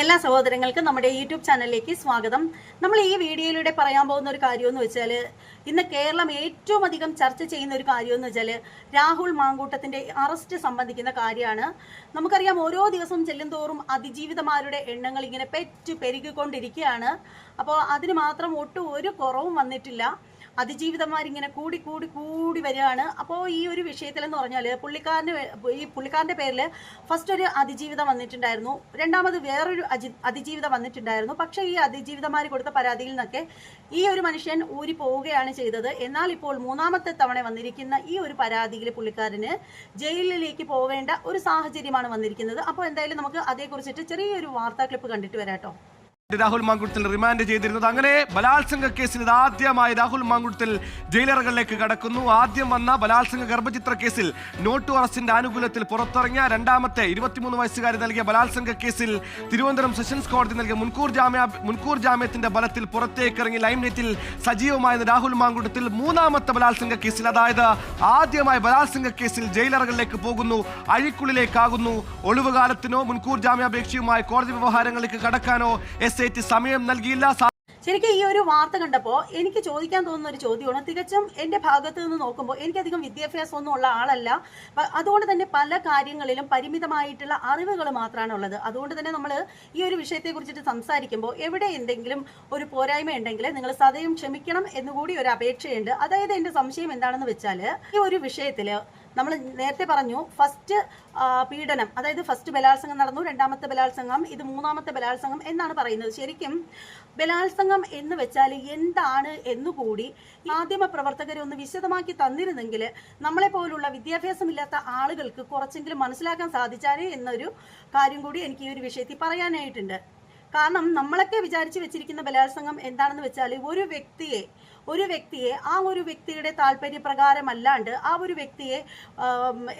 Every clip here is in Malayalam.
എല്ലാ സഹോദരങ്ങൾക്കും നമ്മുടെ യൂട്യൂബ് ചാനലിലേക്ക് സ്വാഗതം. നമ്മൾ ഈ വീഡിയോയിലൂടെ പറയാൻ പോകുന്ന ഒരു കാര്യം എന്ന് വെച്ചാൽ ഇന്ന് കേരളം ഏറ്റവും അധികം ചർച്ച ചെയ്യുന്ന ഒരു കാര്യം എന്ന് വെച്ചാൽ രാഹുൽ മാങ്കൂട്ടത്തിന്റെ അറസ്റ്റ് സംബന്ധിക്കുന്ന കാര്യമാണ്. നമുക്കറിയാം ഓരോ ദിവസം ചെല്ലുന്തോറും അതിജീവിതമാരുടെ എണ്ണങ്ങൾ ഇങ്ങനെ പെറ്റു പെരുകിക്കൊണ്ടിരിക്കുകയാണ്. അപ്പോൾ അതിന് മാത്രം ഒട്ടും ഒരു കുറവും വന്നിട്ടില്ല. അതിജീവിതന്മാരിങ്ങനെ കൂടി കൂടി കൂടി വരികയാണ്. അപ്പോൾ ഈ ഒരു വിഷയത്തിലെന്ന് പറഞ്ഞാൽ പുള്ളിക്കാരന്റെ ഈ പുള്ളിക്കാരന്റെ പേരിൽ ഫസ്റ്റ് ഒരു അതിജീവിതം വന്നിട്ടുണ്ടായിരുന്നു. രണ്ടാമത് വേറൊരു അജി അതിജീവിതം വന്നിട്ടുണ്ടായിരുന്നു. പക്ഷേ ഈ അതിജീവിതന്മാർ കൊടുത്ത പരാതിയിൽ നിന്നൊക്കെ ഈ ഒരു മനുഷ്യൻ ഊരി പോവുകയാണ് ചെയ്തത്. എന്നാൽ ഇപ്പോൾ മൂന്നാമത്തെ തവണ വന്നിരിക്കുന്ന ഈ ഒരു പരാതിയിൽ പുള്ളിക്കാരന് ജയിലിലേക്ക് പോവേണ്ട ഒരു സാഹചര്യമാണ് വന്നിരിക്കുന്നത്. അപ്പോൾ എന്തായാലും നമുക്ക് അതേക്കുറിച്ചിട്ട് ചെറിയൊരു വാർത്താ ക്ലിപ്പ് കണ്ടിട്ട് വരാട്ടോ. രാഹുൽ മാങ്കുളത്തിൽ റിമാൻഡ് ചെയ്തിരുന്നത്. അങ്ങനെ ബലാത്സംഗ കേസിൽ ഇത് ആദ്യമായി രാഹുൽ മാങ്കുളത്തിൽ ജയിലറുകളിലേക്ക് കടക്കുന്നു. ആദ്യം വന്ന ബലാത്സംഗ ഗർഭചിത്ര കേസിൽ നോട്ടു അറസ്റ്റിന്റെ ആനുകൂല്യത്തിൽ പുറത്തിറങ്ങിയ രണ്ടാമത്തെ ഇരുപത്തിമൂന്ന് വയസ്സുകാരി നൽകിയ ബലാത്സംഗ കേസിൽ തിരുവനന്തപുരം സെഷൻസ് കോടതി നൽകിയ മുൻകൂർ ജാമ്യ മുൻകൂർ ജാമ്യത്തിന്റെ ബലത്തിൽ പുറത്തേക്ക് ഇറങ്ങി ലൈംനെറ്റിൽ സജീവമായിരുന്ന രാഹുൽ മാങ്കുട്ടത്തിൽ മൂന്നാമത്തെ ബലാത്സംഗ കേസിൽ അതായത് ആദ്യമായി ബലാത്സംഗ കേസിൽ ജയിലറുകളിലേക്ക് പോകുന്നു അഴിക്കുള്ളിലേക്കാകുന്നു. ഒളിവുകാലത്തിനോ മുൻകൂർ ജാമ്യാപേക്ഷയുമായി കോടതി വ്യവഹാരങ്ങളിലേക്ക് കടക്കാനോ എസ് ഐ സമയം നൽകിയില്ല. ശരിക്കും ഈ ഒരു വാർത്ത കണ്ടപ്പോൾ എനിക്ക് ചോദിക്കാൻ തോന്നുന്ന ഒരു ചോദ്യമാണ്. തികച്ചും എന്റെ ഭാഗത്ത് നിന്ന് നോക്കുമ്പോൾ എനിക്കധികം വിദ്യാഭ്യാസം ഒന്നും ഉള്ള ആളല്ല. അതുകൊണ്ട് തന്നെ പല കാര്യങ്ങളിലും പരിമിതമായിട്ടുള്ള അറിവുകൾ മാത്രമാണ് ഉള്ളത്. അതുകൊണ്ട് തന്നെ നമ്മൾ ഈ ഒരു വിഷയത്തെ കുറിച്ചിട്ട് സംസാരിക്കുമ്പോൾ എവിടെ എന്തെങ്കിലും ഒരു പോരായ്മ ഉണ്ടെങ്കിൽ നിങ്ങൾ സദയം ക്ഷമിക്കണം എന്നുകൂടി ഒരു അപേക്ഷയുണ്ട്. അതായത് എന്റെ സംശയം എന്താണെന്ന് വെച്ചാൽ ഈ ഒരു വിഷയത്തിൽ നമ്മൾ നേരത്തെ പറഞ്ഞു ഫസ്റ്റ് പീഡനം അതായത് ഫസ്റ്റ് ബലാത്സംഗം നടന്നു രണ്ടാമത്തെ ബലാത്സംഗം ഇത് മൂന്നാമത്തെ ബലാത്സംഗം എന്നാണ് പറയുന്നത്. ശരിക്കും ബലാത്സംഗം എന്ന് വെച്ചാൽ എന്താണ് എന്നുകൂടി മാധ്യമ പ്രവർത്തകരെ ഒന്ന് വിശദമാക്കി തന്നിരുന്നെങ്കിൽ നമ്മളെ പോലുള്ള വിദ്യാഭ്യാസമില്ലാത്ത ആളുകൾക്ക് കുറച്ചെങ്കിലും മനസ്സിലാക്കാൻ സാധിച്ചാലേ എന്നൊരു കാര്യം കൂടി എനിക്ക് ഈ ഒരു വിഷയത്തിൽ പറയാനായിട്ടുണ്ട്. കാരണം നമ്മളൊക്കെ വിചാരിച്ചു വെച്ചിരിക്കുന്ന ബലാത്സംഗം എന്താണെന്ന് വെച്ചാൽ ഒരു വ്യക്തിയെ ഒരു വ്യക്തിയെ ആ ഒരു വ്യക്തിയുടെ താല്പര്യപ്രകാരമല്ലാണ്ട് ആ ഒരു വ്യക്തിയെ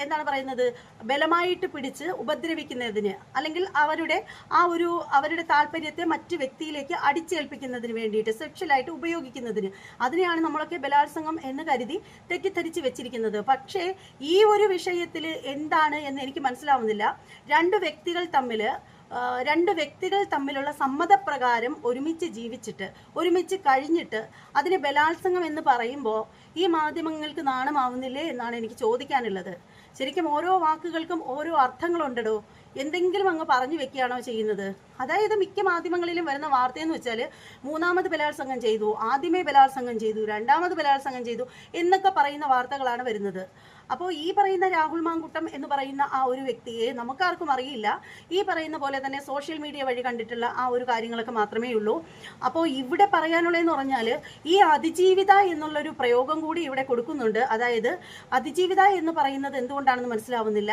എന്താണ് പറയുന്നത് ബലമായിട്ട് പിടിച്ച് ഉപദ്രവിക്കുന്നതിന് അല്ലെങ്കിൽ അവരുടെ ആ ഒരു അവരുടെ താല്പര്യത്തെ മറ്റു വ്യക്തിയിലേക്ക് അടിച്ചേൽപ്പിക്കുന്നതിന് വേണ്ടിയിട്ട് സെക്ഷലായിട്ട് ഉപയോഗിക്കുന്നതിന് അതിനെയാണ് നമ്മളൊക്കെ ബലാത്സംഗം എന്ന് കരുതി തെറ്റിദ്ധരിച്ച് വെച്ചിരിക്കുന്നത്. പക്ഷേ ഈ ഒരു വിഷയത്തിൽ എന്താണ് എന്ന് എനിക്ക് മനസ്സിലാവുന്നില്ല. രണ്ട് വ്യക്തികൾ തമ്മിൽ രണ്ട് വ്യക്തികൾ തമ്മിലുള്ള സമ്മതപ്രകാരം ഒരുമിച്ച് ജീവിച്ചിട്ട് ഒരുമിച്ച് കഴിഞ്ഞിട്ട് അതിന് ബലാത്സംഗം എന്ന് പറയുമ്പോൾ ഈ മാധ്യമങ്ങൾക്ക് നാണമാവുന്നില്ലേ എന്നാണ് എനിക്ക് ചോദിക്കാനുള്ളത്. ശരിക്കും ഓരോ വാക്കുകൾക്കും ഓരോ അർത്ഥങ്ങളുണ്ടടോ. എന്തെങ്കിലും അങ്ങ് പറഞ്ഞു വെക്കുകയാണോ ചെയ്യുന്നത്? അതായത് മിക്ക മാധ്യമങ്ങളിലും വരുന്ന വാർത്തയെന്ന് വെച്ചാൽ മൂന്നാമത് ബലാത്സംഗം ചെയ്തു ആദ്യമേ ബലാത്സംഗം ചെയ്തു രണ്ടാമത് ബലാത്സംഗം ചെയ്തു എന്നൊക്കെ പറയുന്ന വാർത്തകളാണ് വരുന്നത്. അപ്പോൾ ഈ പറയുന്ന രാഹുൽ മാങ്കുട്ടം എന്ന് പറയുന്ന ആ ഒരു വ്യക്തിയെ നമുക്കാർക്കും അറിയില്ല. ഈ പറയുന്ന പോലെ തന്നെ സോഷ്യൽ മീഡിയ വഴി കണ്ടിട്ടുള്ള ആ ഒരു കാര്യങ്ങളൊക്കെ മാത്രമേ ഉള്ളൂ. അപ്പോൾ ഇവിടെ പറയാനുള്ളതെന്ന് പറഞ്ഞാൽ ഈ അതിജീവിത എന്നുള്ളൊരു പ്രയോഗം കൂടി ഇവിടെ കൊടുക്കുന്നുണ്ട്. അതായത് അതിജീവിത എന്ന് പറയുന്നത് എന്തുകൊണ്ടാണെന്ന് മനസ്സിലാവുന്നില്ല.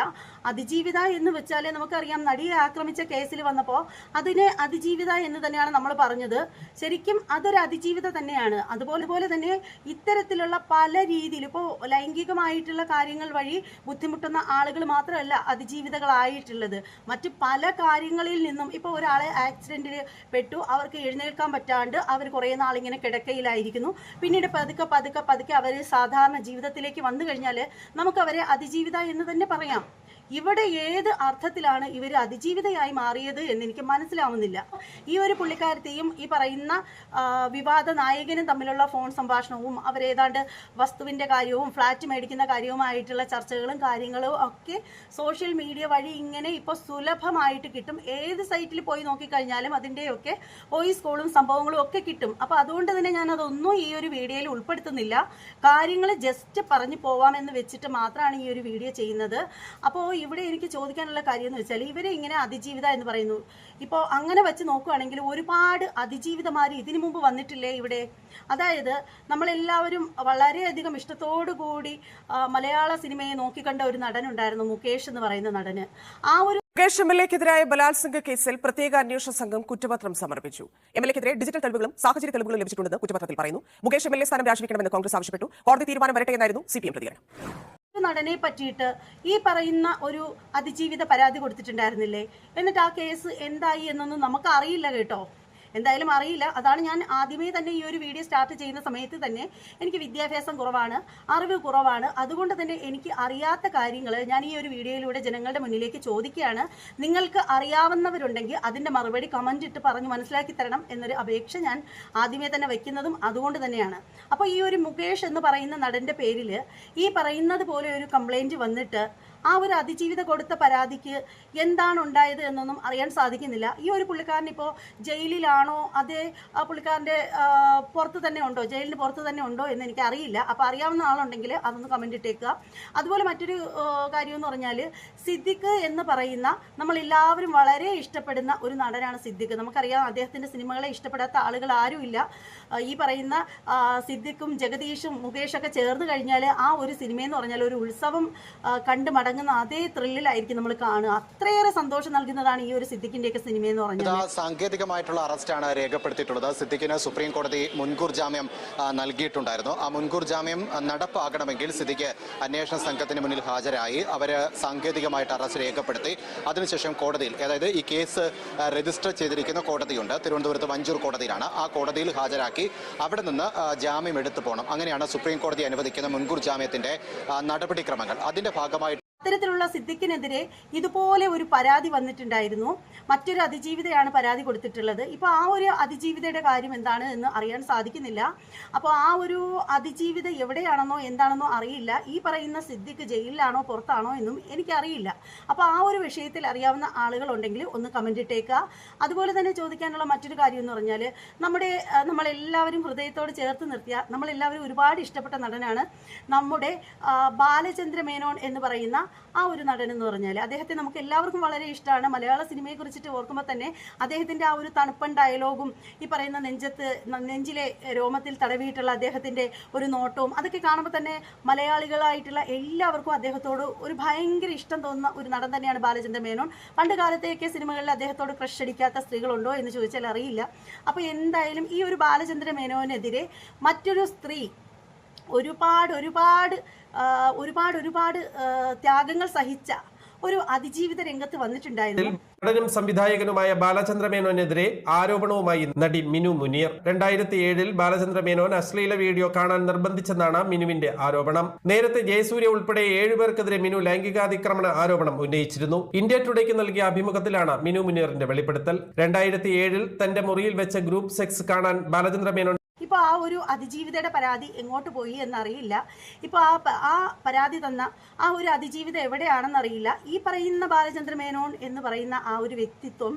അതിജീവിത എന്ന് വെച്ചാൽ നമുക്കറിയാം നടിയെ ആക്രമിച്ച കേസിൽ വന്നപ്പോൾ അതിനെ അതിജീവിത എന്ന് തന്നെയാണ് നമ്മൾ പറഞ്ഞത്. ശരിക്കും അതൊരു അതിജീവിത തന്നെയാണ്. അതുപോലെ പോലെ തന്നെ ഇത്തരത്തിലുള്ള പല രീതിയിൽ ഇപ്പോൾ ലൈംഗികമായിട്ടുള്ള കാര്യങ്ങൾ വഴി ബുദ്ധിമുട്ടുന്ന ആളുകൾ മാത്രമല്ല അതിജീവിതകളായിട്ടുള്ളത്. മറ്റ് പല കാര്യങ്ങളിൽ നിന്നും ഇപ്പോൾ ഒരാളെ ആക്സിഡന്റിൽ പെട്ടു അവർക്ക് എഴുന്നേൽക്കാൻ പറ്റാണ്ട് അവർ കുറേ നാളിങ്ങനെ കിടക്കയിലായിരിക്കുന്നു. പിന്നീട് പതുക്കെ പതുക്കെ പതുക്കെ അവർ സാധാരണ ജീവിതത്തിലേക്ക് വന്നു കഴിഞ്ഞാൽ നമുക്ക് അവരെ അതിജീവിത എന്ന് തന്നെ പറയാം. ഇവിടെ ഏത് അർത്ഥത്തിലാണ് ഇവർ അതിജീവിതയായി മാറിയത് എന്ന് എനിക്ക് മനസ്സിലാവുന്നില്ല. ഈ ഒരു പുള്ളിക്കാരത്തെയും ഈ പറയുന്ന വിവാദ നായകനും തമ്മിലുള്ള ഫോൺ സംഭാഷണവും അവരേതാണ്ട് വസ്തുവിന്റെ കാര്യവും ഫ്ലാറ്റ് മേടിക്കുന്ന കാര്യവുമായിട്ടുള്ള ചർച്ചകളും കാര്യങ്ങളും ഒക്കെ സോഷ്യൽ മീഡിയ വഴി ഇങ്ങനെ ഇപ്പോൾ സുലഭമായിട്ട് കിട്ടും. ഏത് സൈറ്റിൽ പോയി നോക്കിക്കഴിഞ്ഞാലും അതിന്റെയൊക്കെ വോയിസ് കോളും സംഭവങ്ങളും ഒക്കെ കിട്ടും. അപ്പോൾ അതുകൊണ്ട് തന്നെ ഞാൻ അതൊന്നും ഈ ഒരു വീഡിയോയിൽ ഉൾപ്പെടുത്തുന്നില്ല. കാര്യങ്ങൾ ജസ്റ്റ് പറഞ്ഞു പോവാമെന്ന് വെച്ചിട്ട് മാത്രമാണ് ഈ ഒരു വീഡിയോ ചെയ്യുന്നത്. അപ്പോൾ ഇവിടെ എനിക്ക് ചോദിക്കാനുള്ള കാര്യം എന്ന് വെച്ചാൽ ഇവരെ ഇങ്ങനെ അതിജീവിത എന്ന് പറയുന്നു. ഇപ്പോൾ അങ്ങനെ വെച്ച് നോക്കുകയാണെങ്കിൽ ഒരുപാട് അതിജീവിതമാർ ഇതിനു മുമ്പ് വന്നിട്ടില്ലേ ഇവിടെ? അതായത് നമ്മളെല്ലാവരും വളരെയധികം കൂടി മലയാള സിനിമയെ നോക്കിക്കണ്ട ഒരു നടനുണ്ടായിരുന്നു മുകേഷ് എന്ന് പറയുന്ന നടന്. ആ ഒരു മുകേഷ് എം എൽ എക്കെതിരായ ബലാത്സംഗ കേസിൽ പ്രത്യേക അന്വേഷണ സംഘം കുറ്റപത്രം സമർപ്പിച്ചു. എം എൽ എക്കെതിരെ ഡിജിറ്റൽ തെളിവുകളും സാഹചര്യ തെളിവുകളും ലഭിച്ചിട്ടുണ്ടെന്ന് കുറ്റപത്രത്തിൽ പറയുന്നു. മുകേഷ് എം എൽ എ സ്ഥാനം രാജിവെക്കണമെന്ന് കോൺഗ്രസ് ആവശ്യപ്പെട്ടു. കോടതി തീരുമാനം വരട്ടെ എന്നായിരുന്നു സി പി എം പ്രതികരണം. നടനെ പറ്റിയിട്ട് ഈ പറയുന്ന ഒരു അതിജീവിത പരാതി കൊടുത്തിട്ടുണ്ടായിരുന്നില്ലേ? എന്നിട്ട് ആ കേസ് എന്തായി എന്നൊന്നും നമുക്ക് അറിയില്ല കേട്ടോ. എന്തായാലും അറിയില്ല. അതാണ് ഞാൻ ആദ്യമേ തന്നെ ഈ ഒരു വീഡിയോ സ്റ്റാർട്ട് ചെയ്യുന്ന സമയത്ത് തന്നെ എനിക്ക് വിദ്യാഭ്യാസം കുറവാണ് അറിവ് കുറവാണ്. അതുകൊണ്ട് തന്നെ എനിക്ക് അറിയാത്ത കാര്യങ്ങൾ ഞാൻ ഈ ഒരു വീഡിയോയിലൂടെ ജനങ്ങളുടെ മുന്നിലേക്ക് ചോദിക്കുകയാണ്. നിങ്ങൾക്ക് അറിയാവുന്നവരുണ്ടെങ്കിൽ അതിന്റെ മറുപടി കമന്റ് ഇട്ട് പറഞ്ഞ് മനസ്സിലാക്കി തരണം എന്നൊരു അപേക്ഷ ഞാൻ ആദ്യമേ തന്നെ വയ്ക്കുന്നതും അതുകൊണ്ട് തന്നെയാണ്. അപ്പോൾ ഈ ഒരു മുകേഷ് എന്ന് പറയുന്ന നടന്റെ പേരിൽ ഈ പറയുന്നത് പോലെ ഒരു കംപ്ലൈന്റ് വന്നിട്ട് ആ ഒരു അതിജീവിത കൊടുത്ത പരാതിക്ക് എന്താണ് ഉണ്ടായത് എന്നൊന്നും അറിയാൻ സാധിക്കുന്നില്ല. ഈ ഒരു പുള്ളിക്കാരൻ ഇപ്പോൾ ജയിലിലാണോ? അതേ ആ പുള്ളിക്കാരന്റെ പുറത്ത് തന്നെ ഉണ്ടോ? ജയിലിന് പുറത്ത് തന്നെ ഉണ്ടോ എന്ന് എനിക്ക് അറിയില്ല. അപ്പോൾ അറിയാവുന്ന ആളുണ്ടെങ്കിൽ അതൊന്ന് കമന്റ് ഇട്ടേക്കുക. അതുപോലെ മറ്റൊരു കാര്യം എന്ന് പറഞ്ഞാൽ സിദ്ദിഖ് എന്ന് പറയുന്ന നമ്മളെല്ലാവരും വളരെ ഇഷ്ടപ്പെടുന്ന ഒരു നടനാണ് സിദ്ദിഖ്. നമുക്കറിയാം അദ്ദേഹത്തിന്റെ സിനിമകളെ ഇഷ്ടപ്പെടാത്ത ആളുകൾ ആരുമില്ല ഈ പറയുന്ന സിദ്ദിഖും ജഗദീഷും മുകേഷൊക്കെ ചേർന്ന് കഴിഞ്ഞാൽ ആ ഒരു സിനിമയെന്ന് പറഞ്ഞാൽ ഒരു ഉത്സവം കണ്ട് മടങ്ങുന്ന അതേ ത്രില്ലിലായിരിക്കും നമ്മൾ കാണുക. അത്രയേറെ സന്തോഷം നൽകുന്നതാണ് ഈ ഒരു സിദ്ദിഖിന്റെയൊക്കെ സിനിമ എന്ന് പറഞ്ഞത് സാങ്കേതികമായിട്ടുള്ള അറസ്റ്റാണ് രേഖപ്പെടുത്തിയിട്ടുള്ളത്. സിദ്ദിഖിന് സുപ്രീം കോടതി മുൻകൂർ ജാമ്യം നൽകിയിട്ടുണ്ടായിരുന്നു. ആ മുൻകൂർ ജാമ്യം നടപ്പാകണമെങ്കിൽ സിദ്ദിഖ് അന്വേഷണ സംഘത്തിന് മുന്നിൽ ഹാജരായി അവർ സാങ്കേതികമായിട്ട് അറസ്റ്റ് രേഖപ്പെടുത്തി. അതിനുശേഷം കോടതിയിൽ അതായത് ഈ കേസ് രജിസ്റ്റർ ചെയ്തിരിക്കുന്ന കോടതിയുണ്ട്. തിരുവനന്തപുരത്ത് വഞ്ചൂർ കോടതിയിലാണ്. ആ കോടതിയിൽ ഹാജരാക്കി അവിടെ നിന്ന് ജാമ്യം എടുത്തു പോകണം. അങ്ങനെയാണ് സുപ്രീം കോടതി അനുവദിക്കുന്ന മുൻകൂർ ജാമ്യത്തിന്റെ നടപടിക്രമങ്ങൾ. അതിന്റെ ഭാഗമായി അത്തരത്തിലുള്ള സിദ്ദിഖിനെതിരെ ഇതുപോലെ ഒരു പരാതി വന്നിട്ടുണ്ടായിരുന്നു. മറ്റൊരു അതിജീവിതയാണ് പരാതി കൊടുത്തിട്ടുള്ളത്. ഇപ്പോൾ ആ ഒരു അതിജീവിതയുടെ കാര്യം എന്താണ് എന്ന് അറിയാൻ സാധിക്കുന്നില്ല. അപ്പോൾ ആ ഒരു അതിജീവിത എവിടെയാണെന്നോ എന്താണെന്നോ അറിയില്ല. ഈ പറയുന്ന സിദ്ദിഖ് ജയിലിലാണോ പുറത്താണോ എന്നും എനിക്കറിയില്ല. അപ്പോൾ ആ ഒരു വിഷയത്തിൽ അറിയാവുന്ന ആളുകൾ ഉണ്ടെങ്കിൽ ഒന്ന് കമന്റ് ഇട്ടേക്കുക. അതുപോലെ തന്നെ ചോദിക്കാനുള്ള മറ്റൊരു കാര്യം എന്ന് പറഞ്ഞാൽ നമ്മുടെ നമ്മളെല്ലാവരും ഹൃദയത്തോട് ചേർത്ത് നിർത്തിയ നമ്മളെല്ലാവരും ഒരുപാട് ഇഷ്ടപ്പെട്ട നടനാണ് നമ്മുടെ ബാലചന്ദ്ര മേനോൻ എന്ന് പറയുന്ന ആ ഒരു നടൻ എന്ന് പറഞ്ഞാൽ അദ്ദേഹത്തെ നമുക്ക് എല്ലാവർക്കും വളരെ ഇഷ്ടമാണ്. മലയാള സിനിമയെ കുറിച്ചിട്ട് ഓർക്കുമ്പോൾ തന്നെ അദ്ദേഹത്തിന്റെ ആ ഒരു തണുപ്പൻ ഡയലോഗും ഈ പറയുന്ന നെഞ്ചത്ത് നെഞ്ചിലെ രോമത്തിൽ തടവിയിട്ടുള്ള അദ്ദേഹത്തിന്റെ ഒരു നോട്ടവും അതൊക്കെ കാണുമ്പോൾ തന്നെ മലയാളികളായിട്ടുള്ള എല്ലാവർക്കും അദ്ദേഹത്തോട് ഒരു ഭയങ്കര ഇഷ്ടം തോന്നുന്ന ഒരു നടൻ തന്നെയാണ് ബാലചന്ദ്ര മേനോൻ. പണ്ട് കാലത്തെയൊക്കെ സിനിമകളിൽ അദ്ദേഹത്തോട് ക്രഷ് അടിക്കാത്ത സ്ത്രീകളുണ്ടോ എന്ന് ചോദിച്ചാൽ അറിയില്ല. അപ്പോൾ എന്തായാലും ഈ ഒരു ബാലചന്ദ്ര മേനോനെതിരെ മറ്റൊരു സ്ത്രീ ഒരുപാട് ഒരുപാട് ഒരുപാട് ഒരുപാട് ത്യാഗങ്ങൾ സഹിച്ച ഒരു അതിജീവിത രംഗത്ത് വന്നിട്ടുണ്ടായിരുന്നു. നടനും സംവിധായകനുമായ ബാലചന്ദ്ര മേനോനെതിരെ ആരോപണവുമായി നടി മിനു മുനീർ. രണ്ടായിരത്തി ഏഴിൽ ബാലചന്ദ്ര മേനോൻ അശ്ലീല വീഡിയോ കാണാൻ നിർബന്ധിച്ചെന്നാണ് മിനുവിന്റെ ആരോപണം. നേരത്തെ ജയസൂര്യ ഉൾപ്പെടെ ഏഴുപേർക്കെതിരെ മിനു ലൈംഗികാതിക്രമണ ആരോപണം ഉന്നയിച്ചിരുന്നു. ഇന്ത്യ ടുഡേക്ക് നൽകിയ അഭിമുഖത്തിലാണ് മിനു മുനീറിന്റെ വെളിപ്പെടുത്തൽ. രണ്ടായിരത്തി ഏഴിൽ തന്റെ മുറിയിൽ വെച്ച ഗ്രൂപ്പ് സെക്സ് കാണാൻ ബാലചന്ദ്ര മേനോൻ ഇപ്പോൾ ആ ഒരു അതിജീവിതയുടെ പരാതി എങ്ങോട്ട് പോയി എന്നറിയില്ല. ഇപ്പോൾ ആ ആ പരാതി തന്ന ആ ഒരു അതിജീവിത എവിടെയാണെന്നറിയില്ല ഈ പറയുന്ന ബാലചന്ദ്ര മേനോൻ എന്ന് പറയുന്ന ആ ഒരു വ്യക്തിത്വം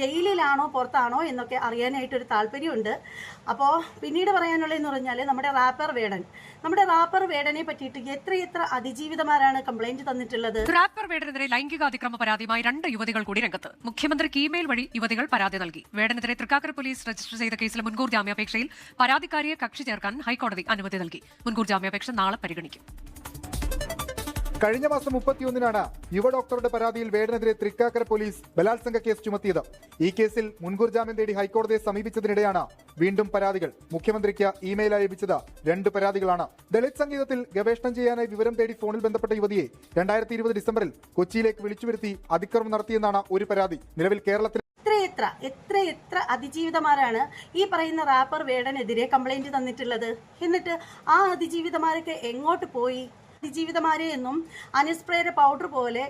ജയിലിലാണോ പുറത്താണോ എന്നൊക്കെ അറിയാനായിട്ട് ഒരു താല്പര്യമുണ്ട്. അപ്പോൾ പിന്നീട് പറയാനുള്ളതെന്ന് പറഞ്ഞാൽ നമ്മുടെ റാപ്പർ വേടൻ. നമ്മുടെ റാപ്പർ വേടനെ പറ്റിയിട്ട് എത്രയെത്ര അതിജീവിതമാരാണ് കംപ്ലൈന്റ് തന്നിട്ടുള്ളത്? റാപ്പർ വേടനെതിരെ ലൈംഗിക അതിക്രമ പരാതിയുമായി രണ്ട് യുവതികൾ കൂടി രംഗത്ത്. മുഖ്യമന്ത്രിക്ക് ഇമെയിൽ വഴി യുവതികൾ പരാതി നൽകി. വേടനെതിരെ തൃക്കാക്കര പോലീസ് രജിസ്റ്റർ ചെയ്ത കേസിലെ മുൻകൂർ ജാമ്യാപേക്ഷയിൽ പരാതിക്കാരിയെ കക്ഷി ചേർക്കാൻ ഹൈക്കോടതി അനുമതി നൽകി. മുൻകൂർ ജാമ്യാപേക്ഷ നാളെ പരിഗണിക്കും. കഴിഞ്ഞ മാസം മുപ്പത്തിയൊന്നിനാണ് യുവ ഡോക്ടറുടെ പരാതിയിൽ വേടനെതിരെ തൃക്കാക്കര പോലീസ് ബലാത്സംഗ കേസ് ചുമത്തിയത്. ഈ കേസിൽ മുൻകൂർ ജാമ്യം തേടി ഹൈക്കോടതിയെ സമീപിച്ചതിനിടെയാണ് വീണ്ടും പരാതികൾ. മുഖ്യമന്ത്രിക്ക് ഇമെയിൽ ലഭിച്ചത് രണ്ട് പരാതികളാണ്. ദളിത് സംഗീതത്തിൽ ഗവേഷണം ചെയ്യാനായി വിവരം തേടി ഫോണിൽ ബന്ധപ്പെട്ട യുവതിയെ രണ്ടായിരത്തി ഡിസംബറിൽ കൊച്ചിയിലേക്ക് വിളിച്ചു വരുത്തി അതിക്രമം നടത്തിയെന്നാണ് ഒരു പരാതി. നിലവിൽ കേരളത്തിൽ എത്ര എത്ര എത്ര എത്ര അതിജീവിതമാരാണ് ഈ പറയുന്ന റാപ്പർ വേടനെതിരെ കംപ്ലൈന്റ് തന്നിട്ടുള്ളത്? എന്നിട്ട് ആ അതിജീവിതമാരൊക്കെ എങ്ങോട്ട് പോയി? അതിജീവിതമാരെ എന്നും അനുസ്പ്രേര പൗഡർ പോലെ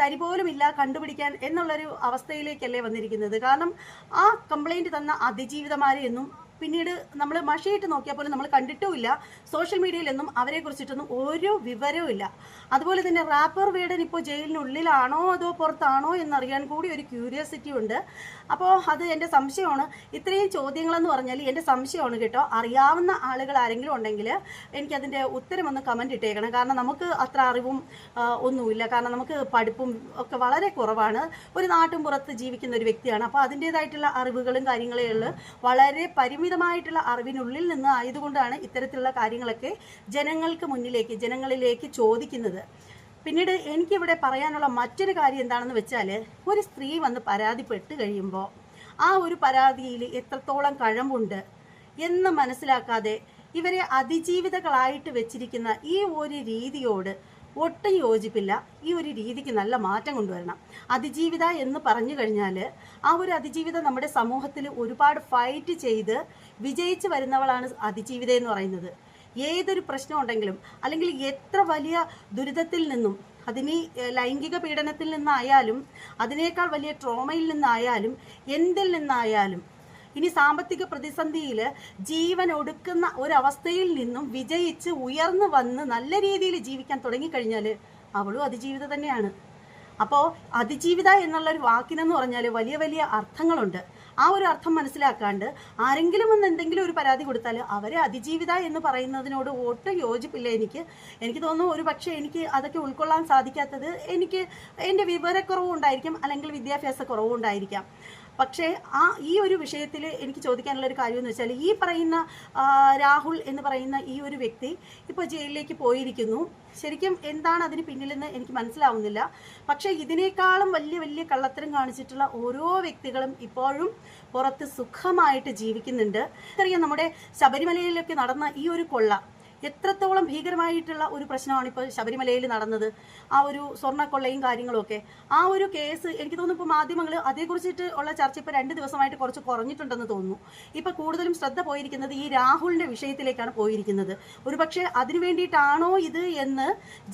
തരി പോലും ഇല്ല കണ്ടുപിടിക്കാൻ എന്നുള്ളൊരു അവസ്ഥയിലേക്കല്ലേ വന്നിരിക്കുന്നത്. കാരണം ആ കംപ്ലൈന്റ് തന്ന അതിജീവിതമാരെ എന്നും പിന്നീട് നമ്മൾ മഷിയിട്ട് നോക്കിയാൽ പോലും നമ്മൾ കണ്ടിട്ടുമില്ല. സോഷ്യൽ മീഡിയയിലൊന്നും അവരെ കുറിച്ചിട്ടൊന്നും ഒരു വിവരവും ഇല്ല. അതുപോലെ തന്നെ റാപ്പർ വേടൻ ഇപ്പോൾ ജയിലിനുള്ളിലാണോ അതോ പുറത്താണോ എന്നറിയാൻ കൂടി ഒരു ക്യൂരിയോസിറ്റി ഉണ്ട്. അപ്പോൾ അത് എന്റെ സംശയമാണ്. ഇത്രയും ചോദ്യങ്ങളെന്ന് പറഞ്ഞാൽ എന്റെ സംശയമാണ് കേട്ടോ. അറിയാവുന്ന ആളുകൾ ആരെങ്കിലും ഉണ്ടെങ്കിൽ എനിക്കതിന്റെ ഉത്തരം ഒന്ന് കമന്റ് ഇട്ടേക്കണം. കാരണം നമുക്ക് അത്ര അറിവും ഒന്നുമില്ല. കാരണം നമുക്ക് പഠിപ്പും ഒക്കെ വളരെ കുറവാണ്. ഒരു നാട്ടും പുറത്ത് ജീവിക്കുന്ന ഒരു വ്യക്തിയാണ്. അപ്പോൾ അതിന്റേതായിട്ടുള്ള അറിവുകളും കാര്യങ്ങളേ വളരെ വളരെ പരിമിതമായിട്ടുള്ള അറിവിനുള്ളിൽ നിന്ന് ആയതുകൊണ്ടാണ് ഇത്തരത്തിലുള്ള കാര്യങ്ങളൊക്കെ ജനങ്ങൾക്ക് മുന്നിലേക്ക് ജനങ്ങളിലേക്ക് ചോദിക്കുന്നത്. പിന്നീട് എനിക്കിവിടെ പറയാനുള്ള മറ്റൊരു കാര്യം എന്താണെന്ന് വെച്ചാൽ ഒരു സ്ത്രീ വന്ന് പരാതിപ്പെട്ട് കഴിയുമ്പോൾ ആ ഒരു പരാതിയിൽ എത്രത്തോളം കഴമ്പുണ്ട് എന്ന് മനസ്സിലാക്കാതെ ഇവരെ അതിജീവിതകളായിട്ട് വെച്ചിരിക്കുന്ന ഈ ഒരു രീതിയോട് ഒട്ടും യോജിപ്പില്ല. ഈ ഒരു രീതിക്ക് നല്ല മാറ്റം കൊണ്ടുവരണം. അതിജീവിത എന്ന് പറഞ്ഞു കഴിഞ്ഞാൽ ആ ഒരു അതിജീവിത നമ്മുടെ സമൂഹത്തിൽ ഒരുപാട് ഫൈറ്റ് ചെയ്ത് വിജയിച്ച് വരുന്നവളാണ് അതിജീവിത എന്ന് പറയുന്നത്. ഏതൊരു പ്രശ്നം ഉണ്ടെങ്കിലും അല്ലെങ്കിൽ എത്ര വലിയ ദുരിതത്തിൽ നിന്നും അതിന് ലൈംഗിക പീഡനത്തിൽ നിന്നായാലും അതിനേക്കാൾ വലിയ ട്രോമയിൽ നിന്നായാലും എന്തിൽ നിന്നായാലും ഇനി സാമ്പത്തിക പ്രതിസന്ധിയിൽ ജീവൻ ഒടുക്കുന്ന ഒരവസ്ഥയിൽ നിന്നും വിജയിച്ച് ഉയർന്നു വന്ന് നല്ല രീതിയിൽ ജീവിക്കാൻ തുടങ്ങിക്കഴിഞ്ഞാൽ അവളും അതിജീവിത തന്നെയാണ്. അപ്പോൾ അതിജീവിത എന്നുള്ള ഒരു വാക്കിനെന്ന് പറഞ്ഞാൽ വലിയ വലിയ അർത്ഥങ്ങളുണ്ട്. ആ ഒരു അർത്ഥം മനസ്സിലാക്കാണ്ട് ആരെങ്കിലും ഒന്ന് എന്തെങ്കിലും ഒരു പരാതി കൊടുത്താൽ അവരെ അതിജീവിത എന്ന് പറയുന്നതിനോട് ഒട്ടും യോജിപ്പില്ല എനിക്ക്. എനിക്ക് തോന്നുന്നു ഒരു പക്ഷേ എനിക്ക് അതൊക്കെ ഉൾക്കൊള്ളാൻ സാധിക്കാത്തത് എനിക്ക് എന്റെ വിവരക്കുറവും ഉണ്ടായിരിക്കും അല്ലെങ്കിൽ വിദ്യാഭ്യാസ കുറവും ഉണ്ടായിരിക്കാം പക്ഷേ ആ ഈ ഒരു വിഷയത്തിൽ എനിക്ക് ചോദിക്കാനുള്ള ഒരു കാര്യം എന്ന് വെച്ചാൽ ഈ പറയുന്ന രാഹുൽ എന്ന് പറയുന്ന ഈ ഒരു വ്യക്തി ഇപ്പോൾ ജയിലിലേക്ക് പോയിരിക്കുന്നു. ശരിക്കും എന്താണ് അതിന് പിന്നിലെന്ന് എനിക്ക് മനസ്സിലാവുന്നില്ല. പക്ഷേ ഇതിനേക്കാളും വലിയ വലിയ കള്ളത്തരം കാണിച്ചിട്ടുള്ള ഓരോ വ്യക്തികളും ഇപ്പോഴും പുറത്ത് സുഖമായിട്ട് ജീവിക്കുന്നുണ്ട്. അറിയാം നമ്മുടെ ശബരിമലയിലൊക്കെ നടന്ന ഈ ഒരു കൊള്ള എത്രത്തോളം ഭീകരമായിട്ടുള്ള ഒരു പ്രശ്നമാണ് ഇപ്പോൾ ശബരിമലയിൽ നടന്നത്? ആ ഒരു സ്വർണക്കൊള്ളയും കാര്യങ്ങളൊക്കെ ആ ഒരു കേസ് എനിക്ക് തോന്നുന്നു ഇപ്പോൾ മാധ്യമങ്ങൾ അതേക്കുറിച്ചിട്ട് ഉള്ള ചർച്ച ഇപ്പോൾ രണ്ട് ദിവസമായിട്ട് കുറച്ച് കുറഞ്ഞിട്ടുണ്ടെന്ന് തോന്നുന്നു. ഇപ്പോൾ കൂടുതലും ശ്രദ്ധ പോയിരിക്കുന്നത് ഈ രാഹുലിന്റെ വിഷയത്തിലേക്കാണ് പോയിരിക്കുന്നത്. ഒരുപക്ഷെ അതിനു വേണ്ടിയിട്ടാണോ ഇത് എന്ന്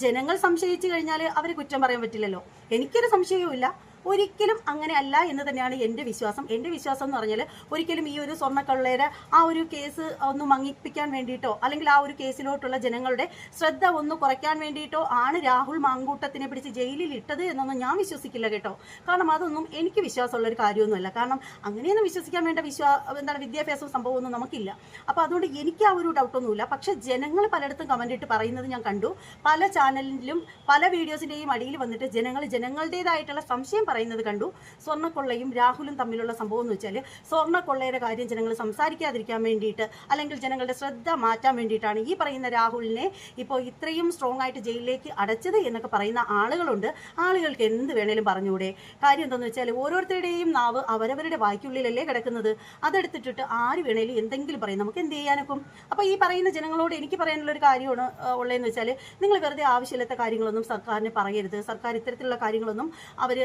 ജനങ്ങൾ സംശയിച്ചു കഴിഞ്ഞാൽ അവരെ കുറ്റം പറയാൻ പറ്റില്ലല്ലോ. എനിക്കൊരു സംശയവുമില്ല. ഒരിക്കലും അങ്ങനെ അല്ല എന്ന് തന്നെയാണ് എന്റെ വിശ്വാസം. എന്റെ വിശ്വാസം എന്ന് പറഞ്ഞാൽ ഒരിക്കലും ഈ ഒരു സ്വർണക്കള്ളയുടെ ആ ഒരു കേസ് ഒന്ന് മങ്ങിപ്പിക്കാൻ വേണ്ടിയിട്ടോ അല്ലെങ്കിൽ ആ ഒരു കേസിലോട്ടുള്ള ജനങ്ങളുടെ ശ്രദ്ധ ഒന്ന് കുറയ്ക്കാൻ വേണ്ടിയിട്ടോ ആണ് രാഹുൽ മാങ്കൂട്ടത്തിനെ പിടിച്ച് ജയിലിൽ ഇട്ടത് എന്നൊന്നും ഞാൻ വിശ്വസിക്കില്ല കേട്ടോ. കാരണം അതൊന്നും എനിക്ക് വിശ്വാസമുള്ള ഒരു കാര്യമൊന്നുമല്ല. കാരണം അങ്ങനെയൊന്നും വിശ്വസിക്കാൻ വേണ്ട വിശ്വാ എന്താണ് വിദ്യാഭ്യാസവും സംഭവമൊന്നും നമുക്കില്ല. അപ്പോൾ അതുകൊണ്ട് എനിക്ക് ആ ഒരു ഡൗട്ടൊന്നുമില്ല. പക്ഷേ ജനങ്ങൾ പലയിടത്തും കമന്റ് ഇട്ട് പറയുന്നത് ഞാൻ കണ്ടു. പല ചാനലിലും പല വീഡിയോസിന്റെയും അടിയിൽ വന്നിട്ട് ജനങ്ങൾ ജനങ്ങളുടേതായിട്ടുള്ള സംശയം പറയുന്നത് കണ്ടു. സ്വർണക്കൊള്ളയും രാഹുലും തമ്മിലുള്ള സംഭവം എന്ന് വെച്ചാൽ സ്വർണക്കൊള്ളയുടെ കാര്യം ജനങ്ങൾ സംസാരിക്കാതിരിക്കാൻ വേണ്ടിയിട്ട് അല്ലെങ്കിൽ ജനങ്ങളുടെ ശ്രദ്ധ മാറ്റാൻ വേണ്ടിയിട്ടാണ് ഈ പറയുന്ന രാഹുലിനെ ഇപ്പോൾ ഇത്രയും സ്ട്രോങ് ആയിട്ട് ജയിലിലേക്ക് അടച്ചത് എന്നൊക്കെ പറയുന്ന ആളുകളുണ്ട്. ആളുകൾക്ക് എന്ത് വേണേലും പറഞ്ഞുകൂടെ കാര്യം എന്താണെന്ന് വെച്ചാൽ ഓരോരുത്തരുടെയും നാവ് അവരവരുടെ വായ്ക്കുള്ളിലല്ലേ കിടക്കുന്നത്. അതെടുത്തിട്ടിട്ട് ആര് വേണേലും എന്തെങ്കിലും പറയും. നമുക്ക് എന്ത് ചെയ്യാനൊക്കും? അപ്പോൾ ഈ പറയുന്ന ജനങ്ങളോട് എനിക്ക് പറയാനുള്ള ഒരു കാര്യമാണ് ഉള്ളതെന്ന് വെച്ചാൽ നിങ്ങൾ വെറുതെ ആവശ്യമില്ലാത്ത കാര്യങ്ങളൊന്നും സർക്കാരിന് പറയരുത്. സർക്കാർ ഇത്തരത്തിലുള്ള കാര്യങ്ങളൊന്നും അവർ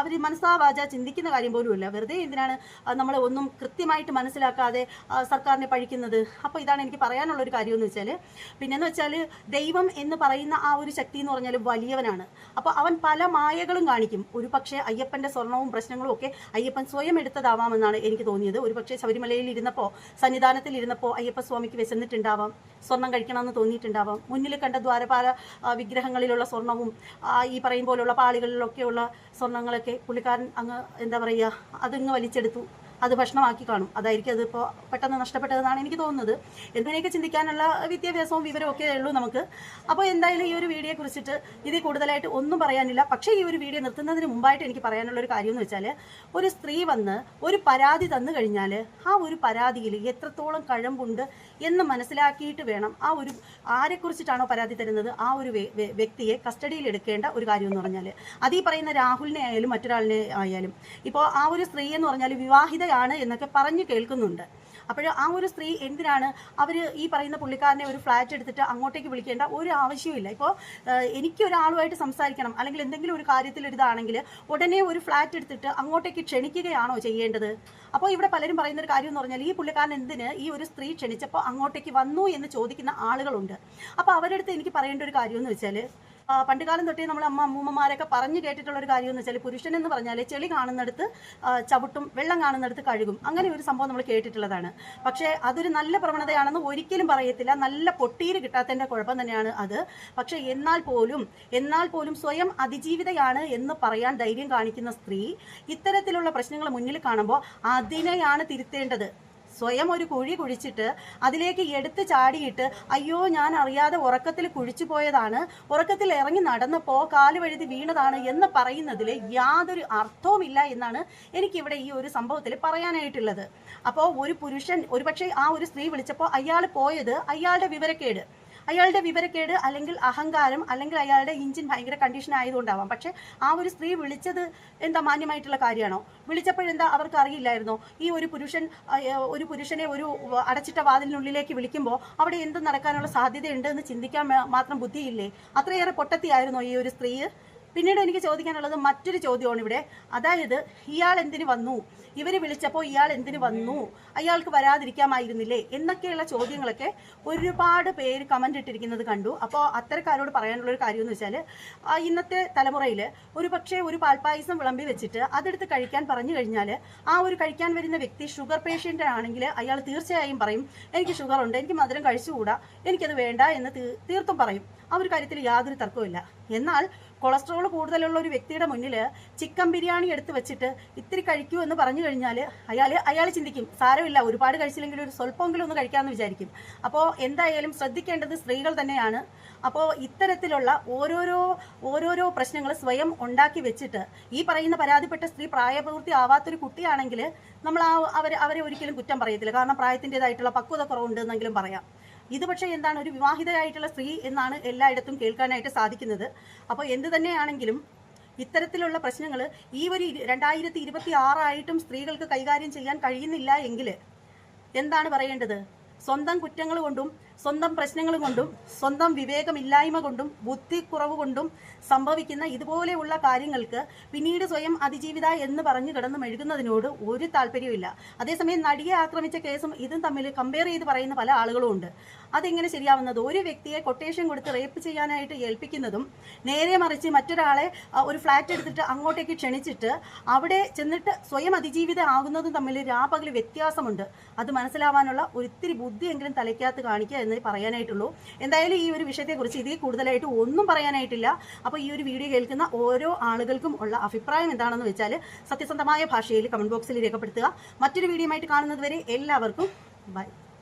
അവർ മനസ്സാവാച ചിന്തിക്കുന്ന കാര്യം പോലുമില്ല. വെറുതെ എന്തിനാണ് നമ്മൾ ഒന്നും കൃത്യമായിട്ട് മനസ്സിലാക്കാതെ സർക്കാരിനെ പഴിക്കുന്നത്? അപ്പോൾ ഇതാണ് എനിക്ക് പറയാനുള്ള ഒരു കാര്യം എന്ന് വെച്ചാൽ പിന്നെന്ന് വെച്ചാൽ ദൈവം എന്ന് പറയുന്ന ആ ഒരു ശക്തി എന്ന് പറഞ്ഞാൽ വലിയവനാണ്. അപ്പോൾ അവൻ പല മായകളും കാണിക്കും. ഒരു പക്ഷേ അയ്യപ്പന്റെ സ്വർണവും പ്രശ്നങ്ങളും ഒക്കെ അയ്യപ്പൻ സ്വയം എടുത്തതാവാമെന്നാണ് എനിക്ക് തോന്നിയത്. ഒരു പക്ഷേ ശബരിമലയിൽ ഇരുന്നപ്പോൾ സന്നിധാനത്തിൽ ഇരുന്നപ്പോൾ അയ്യപ്പ സ്വാമിക്ക് വിശന്നിട്ടുണ്ടാവാം. സ്വർണം കഴിക്കണമെന്ന് തോന്നിയിട്ടുണ്ടാവാം. മുന്നിൽ കണ്ട ദ്വാരപാല വിഗ്രഹങ്ങളിലുള്ള സ്വർണവും ഈ പറയും പോലുള്ള പാളികളിലൊക്കെയുള്ള സ്വർണങ്ങളൊക്കെ പുള്ളിക്കാരൻ അങ്ങ് എന്താ പറയുക അതിങ്ങ് വലിച്ചെടുത്തു. അത് ഭക്ഷണമാക്കി കാണും. അതായിരിക്കും അതിപ്പോൾ പെട്ടെന്ന് നഷ്ടപ്പെട്ടതെന്നാണ് എനിക്ക് തോന്നുന്നത്. എന്തിനെയൊക്കെ ചിന്തിക്കാനുള്ള വിദ്യാഭ്യാസവും വിവരവും ഒക്കെ ഉള്ളൂ നമുക്ക്. അപ്പോൾ എന്തായാലും ഈ ഒരു വീഡിയോയെ കുറിച്ചിട്ട് ഇതിൽ കൂടുതലായിട്ട് ഒന്നും പറയാനില്ല. പക്ഷേ ഈ ഒരു വീഡിയോ നിർത്തുന്നതിന് മുമ്പായിട്ട് എനിക്ക് പറയാനുള്ള ഒരു കാര്യം എന്ന് വെച്ചാൽ ഒരു സ്ത്രീ വന്ന് ഒരു പരാതി തന്നു കഴിഞ്ഞാൽ ആ ഒരു പരാതിയിൽ എത്രത്തോളം കഴമ്പുണ്ട് എന്ന് മനസ്സിലാക്കിയിട്ട് വേണം ആ ഒരു ആരെക്കുറിച്ചിട്ടാണോ പരാതി തരുന്നത്? ആ ഒരു വ്യ- വ്യ- വ്യക്തിയെ കസ്റ്റഡിയിൽ എടുക്കേണ്ട ഒരു കാര്യം എന്ന് പറഞ്ഞാൽ. അത് പറയുന്ന രാഹുലിനെ ആയാലും മറ്റൊരാളിനെ ആയാലും. ഇപ്പോൾ ആ ഒരു സ്ത്രീ എന്ന് പറഞ്ഞാൽ വിവാഹിതയാണ് എന്നൊക്കെ പറഞ്ഞു കേൾക്കുന്നുണ്ട്. അപ്പോൾ ആ ഒരു സ്ത്രീ എന്തിനാണ് അവർ ഈ പറയുന്ന പുള്ളിക്കാരനെ ഒരു ഫ്ലാറ്റ് എടുത്തിട്ട് അങ്ങോട്ടേക്ക് വിളിക്കേണ്ട ഒരു ആവശ്യമില്ല ഇപ്പോൾ എനിക്ക് ഒരാളുമായിട്ട് സംസാരിക്കണം അല്ലെങ്കിൽ എന്തെങ്കിലും ഒരു കാര്യത്തിൽ ഇതാണെങ്കിൽ ഉടനെ ഒരു ഫ്ലാറ്റ് എടുത്തിട്ട് അങ്ങോട്ടേക്ക് ക്ഷണിക്കുകയാണോ ചെയ്യേണ്ടത്? അപ്പോൾ ഇവിടെ പലരും പറയുന്ന ഒരു കാര്യം എന്ന് പറഞ്ഞാൽ ഈ പുള്ളിക്കാരൻ എന്തിന് ഈ ഒരു സ്ത്രീ ക്ഷണിച്ചപ്പോൾ അങ്ങോട്ടേക്ക് വന്നു എന്ന് ചോദിക്കുന്ന ആളുകളുണ്ട്. അപ്പോൾ അവരുടെ അടുത്ത് എനിക്ക് പറയേണ്ട ഒരു കാര്യം എന്ന് വെച്ചാൽ പണ്ടുകാലം തൊട്ടേ നമ്മൾ അമ്മ അമ്മൂമ്മമാരൊക്കെ പറഞ്ഞു കേട്ടിട്ടുള്ള ഒരു കാര്യം എന്ന് വെച്ചാൽ പുരുഷൻ എന്ന് പറഞ്ഞാൽ ചെളി കാണുന്നിടത്ത് ചവിട്ടും വെള്ളം കാണുന്നിടത്ത് കഴുകും. അങ്ങനെ ഒരു സംഭവം നമ്മൾ കേട്ടിട്ടുള്ളതാണ്. പക്ഷേ അതൊരു നല്ല പ്രവണതയാണെന്ന് ഒരിക്കലും പറയത്തില്ല. നല്ല പൊട്ടീര് കിട്ടാത്തതിന്റെ കുഴപ്പം തന്നെയാണ് അത്. പക്ഷേ എന്നാൽ പോലും എന്നാൽ പോലും സ്വയം അതിജീവിതയാണ് എന്ന് പറയാൻ ധൈര്യം കാണിക്കുന്ന സ്ത്രീ ഇത്തരത്തിലുള്ള പ്രശ്നങ്ങൾ മുന്നിൽ കാണുമ്പോൾ അതിനെയാണ് തിരുത്തേണ്ടത്. സ്വയം ഒരു കുഴി കുഴിച്ചിട്ട് അതിലേക്ക് എടുത്ത് ചാടിയിട്ട് അയ്യോ ഞാൻ അറിയാതെ ഉറക്കത്തിൽ കുഴിച്ചു പോയതാണ്. ഉറക്കത്തിൽ ഇറങ്ങി നടന്നപ്പോൾ കാൽ വഴുതി വീണതാണ് എന്ന് പറയുന്നതിൽ യാതൊരു അർത്ഥവുമില്ല എന്നാണ് എനിക്കിവിടെ ഈ ഒരു സംഭവത്തിൽ പറയാനായിട്ടുള്ളത്. അപ്പോൾ ഒരു പുരുഷൻ ഒരുപക്ഷെ ആ ഒരു സ്ത്രീ വിളിച്ചപ്പോൾ അയാൾ പോയത് അയാളുടെ വിവരക്കേട്. അയാളുടെ വിവരക്കേട് അല്ലെങ്കിൽ അഹങ്കാരം അല്ലെങ്കിൽ അയാളുടെ ഇഞ്ചിൻ ഭയങ്കര കണ്ടീഷൻ ആയതുകൊണ്ടാവാം. പക്ഷെ ആ ഒരു സ്ത്രീ വിളിച്ചത് എന്താ മാന്യമായിട്ടുള്ള കാര്യമാണോ? വിളിച്ചപ്പോഴെന്താ അവർക്ക് അറിയില്ലായിരുന്നോ ഈ ഒരു പുരുഷൻ ഒരു പുരുഷനെ ഒരു അടച്ചിട്ട വാതിലിനുള്ളിലേക്ക് വിളിക്കുമ്പോൾ അവിടെ എന്ത് നടക്കാനുള്ള സാധ്യതയുണ്ട് എന്ന് ചിന്തിക്കാൻ മാത്രം ബുദ്ധിയില്ലേ? അത്രയേറെ പൊട്ടത്തിയായിരുന്നോ ഈ ഒരു സ്ത്രീ? പിന്നീട് എനിക്ക് ചോദിക്കാനുള്ളത് മറ്റൊരു ചോദ്യമാണ് ഇവിടെ. അതായത് ഇയാൾ എന്തിനു വന്നു? ഇവർ വിളിച്ചപ്പോൾ ഇയാൾ എന്തിനു വന്നു? അയാൾക്ക് വരാതിരിക്കാമായിരുന്നില്ലേ? എന്നൊക്കെയുള്ള ചോദ്യങ്ങളൊക്കെ ഒരുപാട് പേര് കമന്റ് ഇട്ടിരിക്കുന്നത് കണ്ടു. അപ്പോൾ അത്തരക്കാരോട് പറയാനുള്ള ഒരു കാര്യം എന്ന് വെച്ചാൽ ഇന്നത്തെ തലമുറയിൽ ഒരു പക്ഷേ ഒരു പാൽപ്പായസം വിളമ്പി വെച്ചിട്ട് അതെടുത്ത് കഴിക്കാൻ പറഞ്ഞു കഴിഞ്ഞാൽ ആ ഒരു കഴിക്കാൻ വരുന്ന വ്യക്തി ഷുഗർ പേഷ്യന്റ് ആണെങ്കിൽ അയാൾ തീർച്ചയായും പറയും എനിക്ക് ഷുഗർ ഉണ്ട് എനിക്ക് മധുരം കഴിച്ചുകൂടാ എനിക്കത് വേണ്ട എന്ന് തീർത്തും പറയും. ആ ഒരു കാര്യത്തിൽ യാതൊരു തർക്കവുമില്ല. എന്നാൽ കൊളസ്ട്രോൾ കൂടുതലുള്ള ഒരു വ്യക്തിയുടെ മുന്നിൽ ചിക്കൻ ബിരിയാണി എടുത്ത് വെച്ചിട്ട് ഇത്തിരി കഴിക്കൂ എന്ന് പറഞ്ഞു കഴിഞ്ഞാൽ അയാൾ അയാൾ ചിന്തിക്കും സാരമില്ല ഒരുപാട് കഴിച്ചില്ലെങ്കിൽ ഒരു സ്വല്പമെങ്കിലും ഒന്ന് കഴിക്കാമെന്ന് വിചാരിക്കും. അപ്പോൾ എന്തായാലും ശ്രദ്ധിക്കേണ്ടത് സ്ത്രീകൾ തന്നെയാണ്. അപ്പോൾ ഇത്തരത്തിലുള്ള ഓരോരോ ഓരോരോ പ്രശ്നങ്ങൾ സ്വയം ഉണ്ടാക്കി വെച്ചിട്ട് ഈ പറയുന്ന പരാതിപ്പെട്ട സ്ത്രീ പ്രായപൂർത്തി ആവാത്തൊരു കുട്ടിയാണെങ്കിൽ നമ്മൾ ആ അവരെ അവരെ ഒരിക്കലും കുറ്റം പറയത്തില്ല. കാരണം പ്രായത്തിന്റെതായിട്ടുള്ള പക്വത കുറവുണ്ടെന്നെങ്കിലും പറയാം. ഇത് പക്ഷേ എന്താണ് ഒരു വിവാഹിതയായിട്ടുള്ള സ്ത്രീ എന്നാണ് എല്ലായിടത്തും കേൾക്കാനായിട്ട് സാധിക്കുന്നത്. അപ്പോൾ എന്ത് തന്നെയാണെങ്കിലും ഇത്തരത്തിലുള്ള പ്രശ്നങ്ങൾ ഈ ഒരു രണ്ടായിരത്തി ഇരുപത്തി ആറായിട്ടും സ്ത്രീകൾക്ക് കൈകാര്യം ചെയ്യാൻ കഴിയുന്നില്ല എങ്കിൽ എന്താണ് പറയേണ്ടത്? സ്വന്തം കുറ്റങ്ങൾ കൊണ്ടും സ്വന്തം പ്രശ്നങ്ങൾ കൊണ്ടും സ്വന്തം വിവേകമില്ലായ്മ കൊണ്ടും ബുദ്ധിക്കുറവ് കൊണ്ടും സംഭവിക്കുന്ന ഇതുപോലെയുള്ള കാര്യങ്ങൾക്ക് പിന്നീട് സ്വയം അതിജീവിത എന്ന് പറഞ്ഞു കിടന്ന് മെഴുകുന്നതിനോട് ഒരു താല്പര്യമില്ല അതേസമയം നടിയെ ആക്രമിച്ച കേസും ഇതും തമ്മിൽ കമ്പയർ ചെയ്ത് പറയുന്ന പല ആളുകളും ഉണ്ട്. അതെങ്ങനെ ശരിയാവുന്നത്? ഒരു വ്യക്തിയെ കൊട്ടേഷൻ കൊടുത്ത് റേപ്പ് ചെയ്യാനായിട്ട് ഏൽപ്പിക്കുന്നതും നേരെ മറിച്ച് മറ്റൊരാളെ ഒരു ഫ്ലാറ്റ് എടുത്തിട്ട് അങ്ങോട്ടേക്ക് ക്ഷണിച്ചിട്ട് അവിടെ ചെന്നിട്ട് സ്വയം അതിജീവിത ആകുന്നതും തമ്മിൽ രാപകൽ വ്യത്യാസമുണ്ട്. അത് മനസ്സിലാവാനുള്ള ഒരിത്തിരി ബുദ്ധിയെങ്കിലും തലയ്ക്കകത്ത് കാണിക്കുക എന്നേ പറയാനായിട്ടുള്ളൂ. എന്തായാലും ഈ ഒരു വിഷയത്തെക്കുറിച്ച് ഇതിൽ കൂടുതലായിട്ട് ഒന്നും പറയാനായിട്ടില്ല. അപ്പോൾ ഈ ഒരു വീഡിയോ കേൾക്കുന്ന ഓരോ ആളുകൾക്കും ഉള്ള അഭിപ്രായം എന്താണെന്ന് വെച്ചാൽ സത്യസന്ധമായ ഭാഷയിൽ കമന്റ് ബോക്സിൽ രേഖപ്പെടുത്തുക. മറ്റൊരു വീഡിയോ ആയിട്ട് കാണുന്നത് വരെ എല്ലാവർക്കും ബൈ